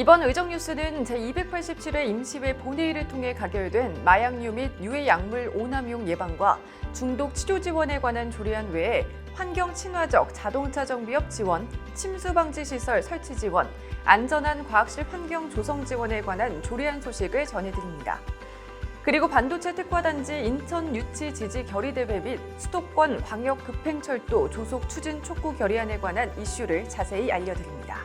이번 의정 뉴스는 제287회 임시회 본회의를 통해 가결된 마약류 및 유해 약물 오남용 예방과 중독 치료 지원에 관한 조례안 외에 환경 친화적 자동차 정비업 지원, 침수 방지 시설 설치 지원, 안전한 과학실 환경 조성 지원에 관한 조례안 소식을 전해드립니다. 그리고 반도체 특화단지 인천 유치 지지 결의대회 및 수도권 광역 급행철도 조속 추진 촉구 결의안에 관한 이슈를 자세히 알려드립니다.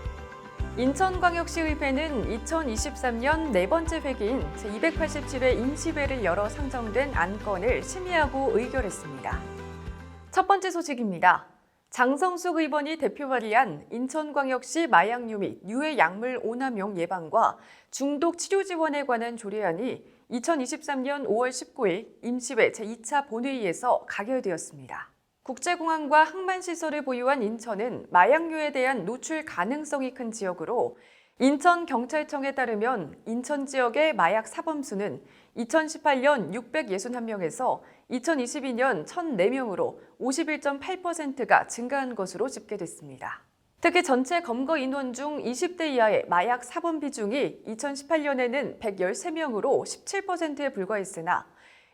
인천광역시의회는 2023년 네 번째 회기인 제287회 임시회를 열어 상정된 안건을 심의하고 의결했습니다. 첫 번째 소식입니다. 장성숙 의원이 대표 발의한 인천광역시 마약류 및 유해 약물 오남용 예방과 중독 치료 지원에 관한 조례안이 2023년 5월 19일 임시회 제2차 본회의에서 가결되었습니다. 국제공항과 항만시설을 보유한 인천은 마약류에 대한 노출 가능성이 큰 지역으로 인천경찰청에 따르면 인천 지역의 마약 사범수는 2018년 661명에서 2022년 1,004명으로 51.8%가 증가한 것으로 집계됐습니다. 특히 전체 검거 인원 중 20대 이하의 마약 사범 비중이 2018년에는 113명으로 17%에 불과했으나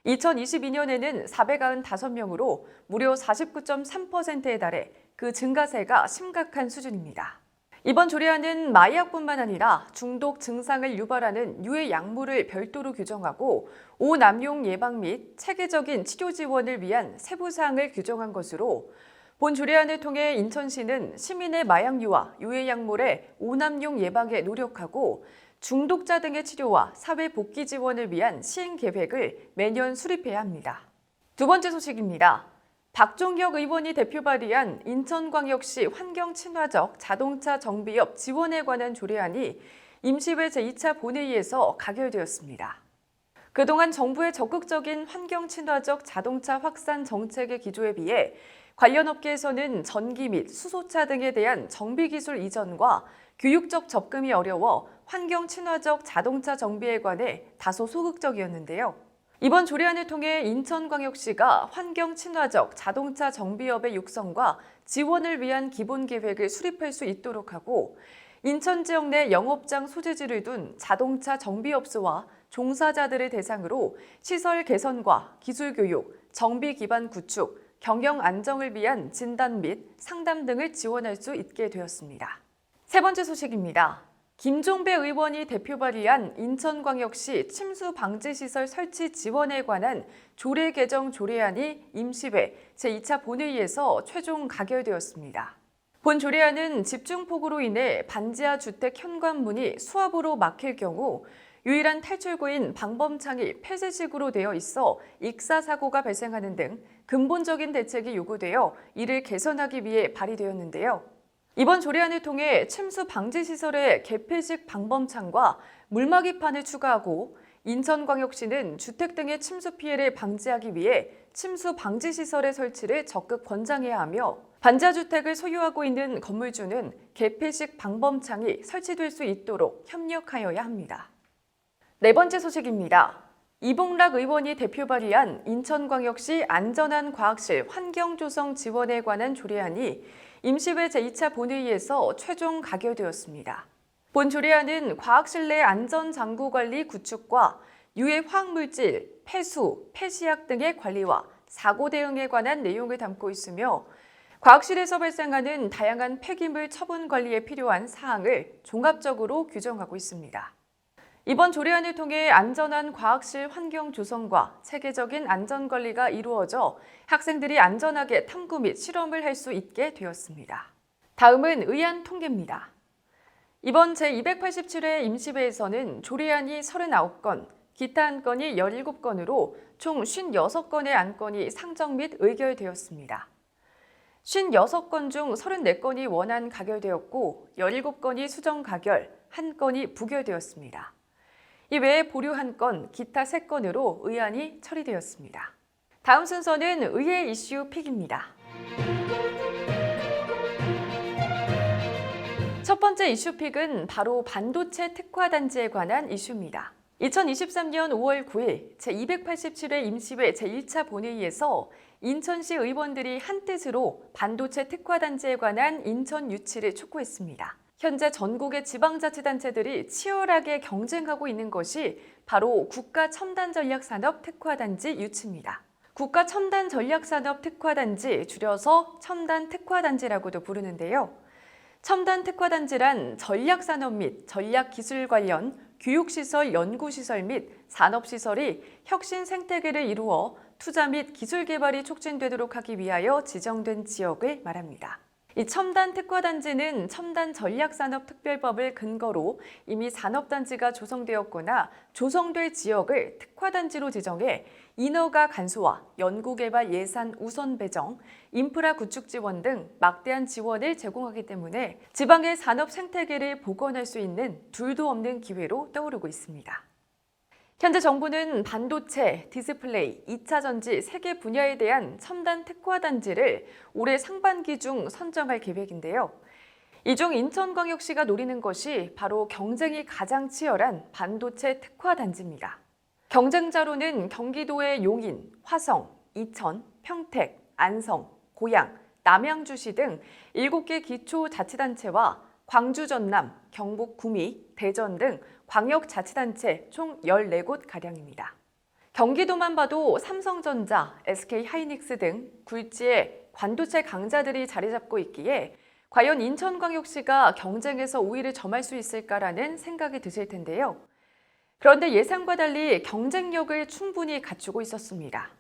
2022년에는 495명으로 무려 49.3%에 달해 그 증가세가 심각한 수준입니다. 이번 조례안은 마약뿐만 아니라 중독 증상을 유발하는 유해 약물을 별도로 규정하고 오남용 예방 및 체계적인 치료 지원을 위한 세부 사항을 규정한 것으로 본 조례안을 통해 인천시는 시민의 마약류와 유해 약물의 오남용 예방에 노력하고 중독자 등의 치료와 사회 복귀 지원을 위한 시행 계획을 매년 수립해야 합니다. 두 번째 소식입니다. 박종혁 의원이 대표 발의한 인천광역시 환경 친화적 자동차 정비업 지원에 관한 조례안이 임시회 제2차 본회의에서 가결되었습니다. 그동안 정부의 적극적인 환경 친화적 자동차 확산 정책의 기조에 비해 관련 업계에서는 전기 및 수소차 등에 대한 정비 기술 이전과 교육적 접근이 어려워 환경 친화적 자동차 정비에 관해 다소 소극적이었는데요. 이번 조례안을 통해 인천광역시가 환경 친화적 자동차 정비업의 육성과 지원을 위한 기본 계획을 수립할 수 있도록 하고 인천 지역 내 영업장 소재지를 둔 자동차 정비업소와 종사자들을 대상으로 시설 개선과 기술 교육, 정비 기반 구축, 경영 안정을 위한 진단 및 상담 등을 지원할 수 있게 되었습니다. 세 번째 소식입니다. 김종배 의원이 대표 발의한 인천광역시 침수 방지 시설 설치 지원에 관한 조례 개정 조례안이 임시회 제2차 본회의에서 최종 가결되었습니다. 본 조례안은 집중폭우로 인해 반지하 주택 현관문이 수압으로 막힐 경우 유일한 탈출구인 방범창이 폐쇄식으로 되어 있어 익사 사고가 발생하는 등 근본적인 대책이 요구되어 이를 개선하기 위해 발의되었는데요. 이번 조례안을 통해 침수 방지 시설의 개폐식 방범창과 물막이판을 추가하고 인천광역시는 주택 등의 침수 피해를 방지하기 위해 침수 방지 시설의 설치를 적극 권장해야 하며 반지하 주택을 소유하고 있는 건물주는 개폐식 방범창이 설치될 수 있도록 협력하여야 합니다. 네 번째 소식입니다. 이봉락 의원이 대표 발의한 인천광역시 안전한 과학실 환경조성 지원에 관한 조례안이 임시회 제2차 본회의에서 최종 가결되었습니다. 본 조례안은 과학실 내 안전장구 관리 구축과 유해 화학물질, 폐수, 폐시약 등의 관리와 사고 대응에 관한 내용을 담고 있으며 과학실에서 발생하는 다양한 폐기물 처분 관리에 필요한 사항을 종합적으로 규정하고 있습니다. 이번 조례안을 통해 안전한 과학실 환경 조성과 체계적인 안전 관리가 이루어져 학생들이 안전하게 탐구 및 실험을 할 수 있게 되었습니다. 다음은 의안 통계입니다. 이번 제287회 임시회에서는 조례안이 39건, 기타 안건이 17건으로 총 56건의 안건이 상정 및 의결되었습니다. 56건 중 34건이 원안 가결되었고 17건이 수정 가결, 1건이 부결되었습니다. 이 외에 보류 한 건, 기타 세 건으로 의안이 처리되었습니다. 다음 순서는 의회 이슈 픽입니다. 첫 번째 이슈 픽은 바로 반도체 특화 단지에 관한 이슈입니다. 2023년 5월 9일 제287회 임시회 제1차 본회의에서 인천시 의원들이 한뜻으로 반도체 특화 단지에 관한 인천 유치를 촉구했습니다. 현재 전국의 지방자치단체들이 치열하게 경쟁하고 있는 것이 바로 국가 첨단 전략 산업 특화단지 유치입니다. 국가 첨단 전략 산업 특화단지 줄여서 첨단 특화단지라고도 부르는데요. 첨단 특화단지란 전략 산업 및 전략 기술 관련 교육시설, 연구시설 및 산업시설이 혁신 생태계를 이루어 투자 및 기술 개발이 촉진되도록 하기 위하여 지정된 지역을 말합니다. 이 첨단 특화단지는 첨단 전략산업특별법을 근거로 이미 산업단지가 조성되었거나 조성될 지역을 특화단지로 지정해 인허가 간소화, 연구개발 예산 우선 배정, 인프라 구축 지원 등 막대한 지원을 제공하기 때문에 지방의 산업 생태계를 복원할 수 있는 둘도 없는 기회로 떠오르고 있습니다. 현재 정부는 반도체, 디스플레이, 2차 전지 세 개 분야에 대한 첨단 특화 단지를 올해 상반기 중 선정할 계획인데요. 이 중 인천광역시가 노리는 것이 바로 경쟁이 가장 치열한 반도체 특화 단지입니다. 경쟁자로는 경기도의 용인, 화성, 이천, 평택, 안성, 고양, 남양주시 등 7개 기초자치단체와 광주 전남, 경북 구미, 대전 등 광역자치단체 총 14곳 가량입니다. 경기도만 봐도 삼성전자, SK 하이닉스 등 굴지의 관도체 강자들이 자리 잡고 있기에 과연 인천광역시가 경쟁에서 우위를 점할 수 있을까라는 생각이 드실 텐데요. 그런데 예상과 달리 경쟁력을 충분히 갖추고 있었습니다.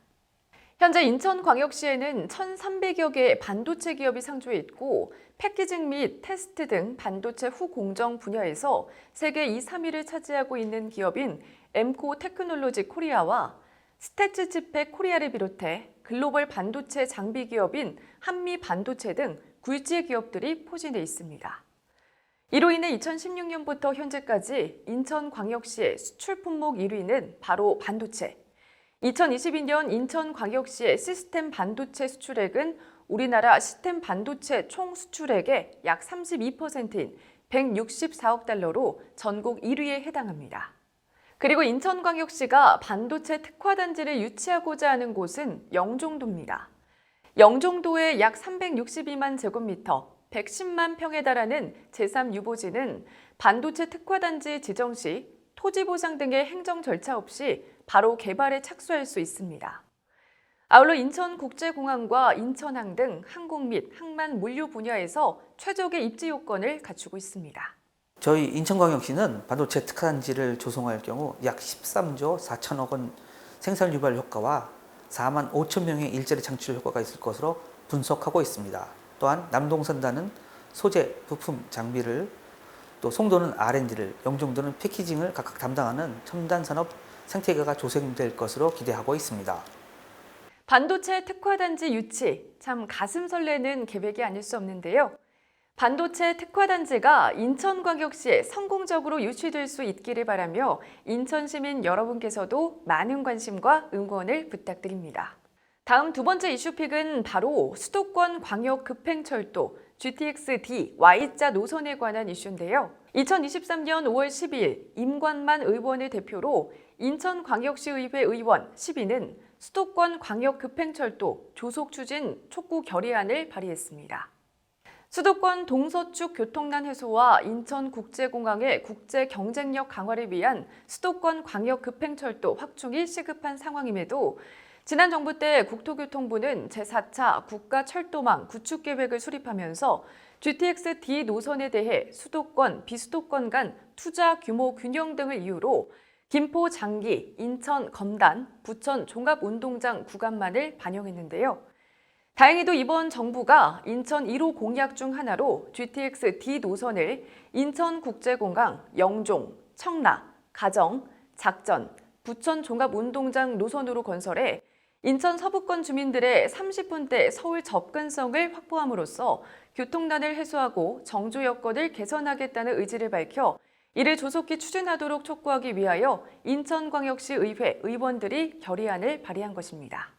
현재 인천광역시에는 1,300여 개의 반도체 기업이 상주해 있고 패키징 및 테스트 등 반도체 후공정 분야에서 세계 2, 3위를 차지하고 있는 기업인 엠코 테크놀로지 코리아와 스태츠 지팩 코리아를 비롯해 글로벌 반도체 장비 기업인 한미 반도체 등 굴지의 기업들이 포진해 있습니다. 이로 인해 2016년부터 현재까지 인천광역시의 수출 품목 1위는 바로 반도체. 2022년 인천광역시의 시스템 반도체 수출액은 우리나라 시스템 반도체 총 수출액의 약 32%인 164억 달러로 전국 1위에 해당합니다. 그리고 인천광역시가 반도체 특화단지를 유치하고자 하는 곳은 영종도입니다. 영종도의 약 362만 제곱미터, 110만 평에 달하는 제3유보지는 반도체 특화단지 지정 시 토지 보상 등의 행정 절차 없이 바로 개발에 착수할 수 있습니다. 아울러 인천국제공항과 인천항 등 항공 및 항만 물류 분야에서 최적의 입지 요건을 갖추고 있습니다. 저희 인천광역시는 반도체 특화단지를 조성할 경우 약 13조 4천억 원 생산 유발 효과와 4만 5천 명의 일자리 창출 효과가 있을 것으로 분석하고 있습니다. 또한 남동선단은 소재, 부품, 장비를 또 송도는 R&D를, 영종도는 패키징을 각각 담당하는 첨단 산업 생태계가 조성될 것으로 기대하고 있습니다. 반도체 특화단지 유치, 참 가슴 설레는 계획이 아닐 수 없는데요. 반도체 특화단지가 인천광역시에 성공적으로 유치될 수 있기를 바라며 인천 시민 여러분께서도 많은 관심과 응원을 부탁드립니다. 다음 두 번째 이슈픽은 바로 수도권 광역 급행철도 GTX-D Y자 노선에 관한 이슈인데요. 2023년 5월 12일 임관만 의원을 대표로 인천광역시의회 의원 10인은 수도권 광역 급행철도 조속 추진 촉구 결의안을 발의했습니다. 수도권 동서축 교통난 해소와 인천국제공항의 국제 경쟁력 강화를 위한 수도권 광역 급행철도 확충이 시급한 상황임에도 지난 정부 때 국토교통부는 제4차 국가철도망 구축 계획을 수립하면서 GTX-D 노선에 대해 수도권, 비수도권 간 투자 규모 균형 등을 이유로 김포 장기, 인천 검단, 부천 종합운동장 구간만을 반영했는데요. 다행히도 이번 정부가 인천 1호 공약 중 하나로 GTX-D 노선을 인천국제공항, 영종, 청라, 가정, 작전, 부천 종합운동장 노선으로 건설해 인천 서부권 주민들의 30분대 서울 접근성을 확보함으로써 교통난을 해소하고 정조 여건을 개선하겠다는 의지를 밝혀 이를 조속히 추진하도록 촉구하기 위하여 인천광역시 의회 의원들이 결의안을 발의한 것입니다.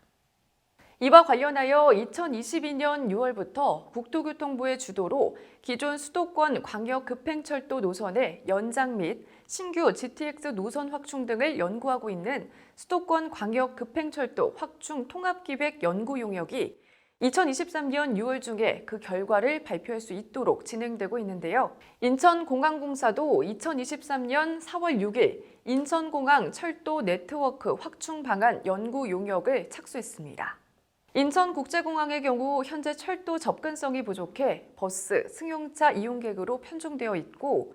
이와 관련하여 2022년 6월부터 국토교통부의 주도로 기존 수도권 광역 급행철도 노선의 연장 및 신규 GTX 노선 확충 등을 연구하고 있는 수도권 광역 급행철도 확충 통합기획 연구 용역이 2023년 6월 중에 그 결과를 발표할 수 있도록 진행되고 있는데요. 인천공항공사도 2023년 4월 6일 인천공항 철도 네트워크 확충 방안 연구 용역을 착수했습니다. 인천국제공항의 경우 현재 철도 접근성이 부족해 버스, 승용차 이용객으로 편중되어 있고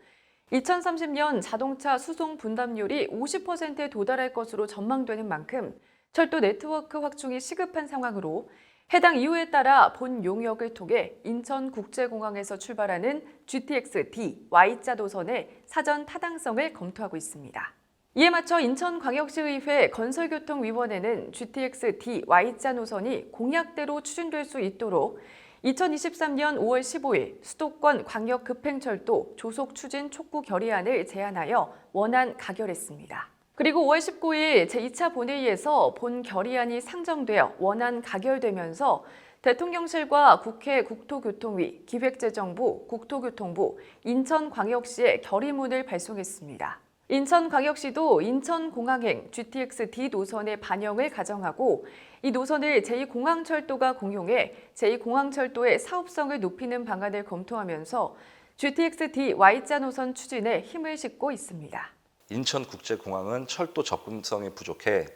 2030년 자동차 수송 분담률이 50%에 도달할 것으로 전망되는 만큼 철도 네트워크 확충이 시급한 상황으로 해당 이유에 따라 본 용역을 통해 인천국제공항에서 출발하는 GTX-D Y자 노선의 사전 타당성을 검토하고 있습니다. 이에 맞춰 인천광역시의회 건설교통위원회는 GTX-D Y자 노선이 공약대로 추진될 수 있도록 2023년 5월 15일 수도권 광역급행철도 조속 추진 촉구 결의안을 제안하여 원안 가결했습니다. 그리고 5월 19일 제2차 본회의에서 본 결의안이 상정되어 원안 가결되면서 대통령실과 국회 국토교통위, 기획재정부, 국토교통부, 인천광역시에 결의문을 발송했습니다. 인천광역시도 인천공항행 GTX-D 노선의 반영을 가정하고 이 노선을 제2공항철도가 공용해 제2공항철도의 사업성을 높이는 방안을 검토하면서 GTX-D Y자 노선 추진에 힘을 싣고 있습니다. 인천국제공항은 철도 접근성이 부족해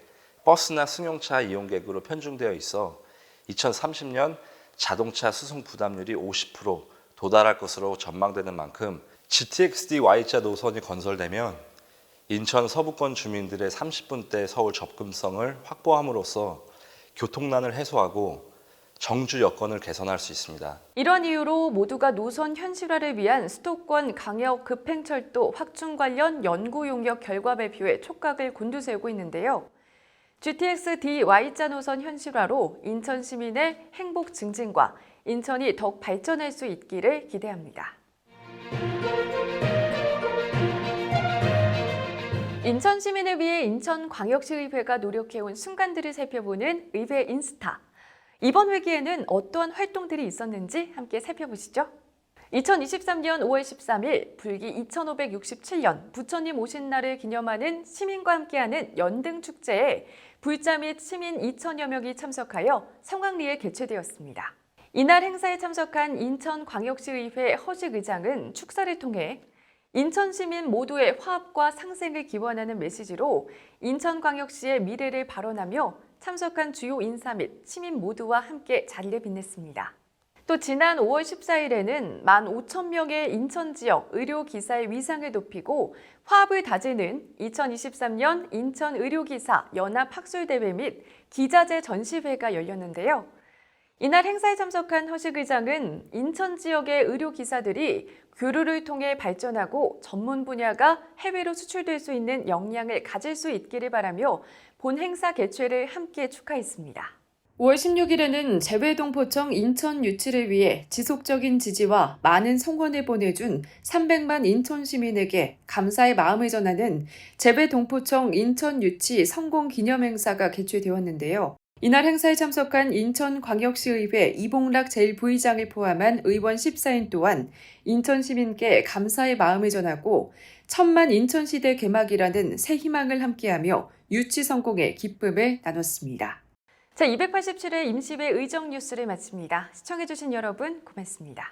버스나 승용차 이용객으로 편중되어 있어 2030년 자동차 수송 부담률이 50% 도달할 것으로 전망되는 만큼 GTX-D Y자 노선이 건설되면 인천 서부권 주민들의 30분대 서울 접근성을 확보함으로써 교통난을 해소하고 정주 여건을 개선할 수 있습니다. 이런 이유로 모두가 노선 현실화를 위한 수도권 강역 급행철도 확충 관련 연구 용역 결과 발표에 촉각을 곤두세우고 있는데요. GTX-D Y자 노선 현실화로 인천 시민의 행복 증진과 인천이 더욱 발전할 수 있기를 기대합니다. 인천 시민을 위해 인천광역시의회가 노력해온 순간들을 살펴보는 의회 인스타. 이번 회기에는 어떠한 활동들이 있었는지 함께 살펴보시죠. 2023년 5월 13일 불기 2567년 부처님 오신 날을 기념하는 시민과 함께하는 연등 축제에 불자 및 시민 2천여 명이 참석하여 성황리에 개최되었습니다. 이날 행사에 참석한 인천광역시의회 허식 의장은 축사를 통해 인천 시민 모두의 화합과 상생을 기원하는 메시지로 인천광역시의 미래를 발언하며 참석한 주요 인사 및 시민 모두와 함께 자리를 빛냈습니다. 또 지난 5월 14일에는 1만 5천 명의 인천 지역 의료기사의 위상을 높이고 화합을 다지는 2023년 인천 의료기사 연합 학술대회 및 기자재 전시회가 열렸는데요. 이날 행사에 참석한 허식 의장은 인천 지역의 의료기사들이 교류를 통해 발전하고 전문 분야가 해외로 수출될 수 있는 역량을 가질 수 있기를 바라며 본 행사 개최를 함께 축하했습니다. 5월 16일에는 재외동포청 인천 유치를 위해 지속적인 지지와 많은 성원을 보내준 300만 인천 시민에게 감사의 마음을 전하는 재외동포청 인천 유치 성공 기념 행사가 개최되었는데요. 이날 행사에 참석한 인천광역시의회 이봉락 제1부의장을 포함한 의원 14인 또한 인천 시민께 감사의 마음을 전하고 천만 인천시대 개막이라는 새 희망을 함께하며 유치 성공의 기쁨을 나눴습니다. 자, 287회 임시회 의정 뉴스를 마칩니다. 시청해주신 여러분 고맙습니다.